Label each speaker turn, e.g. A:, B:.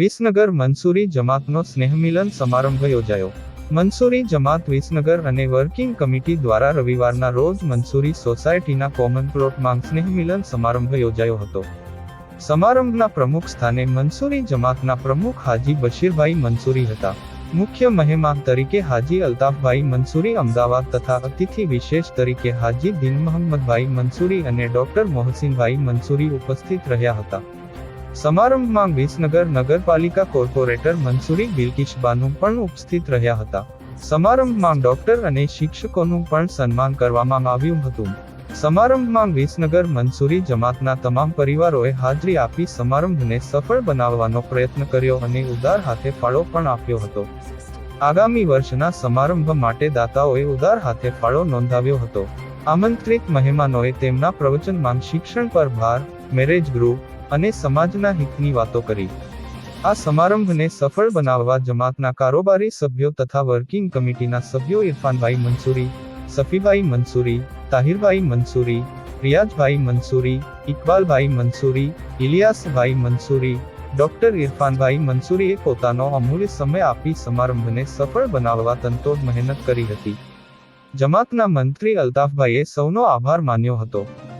A: વિસનગર મંસૂરી જમાતનો સ્નેહમિલન સમારંભ યોજાયો. મંસૂરી જમાત વિસનગર અને વર્કિંગ કમિટી દ્વારા રવિવારના રોજ મંસૂરી સોસાયટીના કોમન પ્લોટમાં સ્નેહમિલન સમારંભ યોજાયો હતો. સમારંભના પ્રમુખ સ્થાને મંસૂરી જમાતના પ્રમુખ હાજી બશીરભાઈ મંસૂરી હતા. મુખ્ય મહેમાન તરીકે હાજી અલ્તાફભાઈ મંસૂરી અમદાવાદ તથા અતિથિ વિશેષ તરીકે હાજી દિન મહમ્મદભાઈ મંસૂરી અને ડોક્ટર મોહસિનભાઈ મંસૂરી ઉપસ્થિત રહ્યા હતા. સમારંભમાં વિસનગર નગરપાલિકા કોર્પોરેટર મનસુરી બિલકિશ બાનુ પણ ઉપસ્થિત રહ્યા હતા. સમારંભમાં ડોક્ટર અને શિક્ષકોનું પણ સન્માન કરવામાં આવ્યું હતું. સમારંભમાં વિસનગર મનસુરી જમાતના તમામ પરિવારોએ હાજરી આપી સમારંભને સફળ બનાવવાનો પ્રયત્ન કર્યો અને ઉદાર હાથે ફાળો પણ આપ્યો હતો. આગામી વર્ષના સમારંભ માટે દાતાઓએ ઉદાર હાથે ફાળો નોંધાવ્યો હતો. આમંત્રિત મહેમાનોએ તેમના પ્રવચનમાં શિક્ષણ પર ભાર, મેરેજ ગ્રુપ અને સમાજના હિતની વાતો કરી. આ સમારંભને સફળ બનાવવા જમાતના કારોબારી સભ્યો તથા વર્કિંગ કમિટીના સભ્યો ઇરફાનભાઈ મંસૂરી, સફીભાઈ મંસૂરી, તાહિરભાઈ મંસૂરી રિયાઝભાઈ મંસૂરી, ઇકબાલભાઈ મંસૂરી, ઇલિયાસભાઈ મંસૂરી, ડોક્ટર ઇરફાનભાઈ મંસૂરીએ પોતાનો અમૂલ્ય સમય આપી સમારંભને સફળ બનાવવા તનતોડ મહેનત કરી હતી. જમાતના મંત્રી અલ્તાફભાઈએ સૌનો આભાર માન્યો હતો.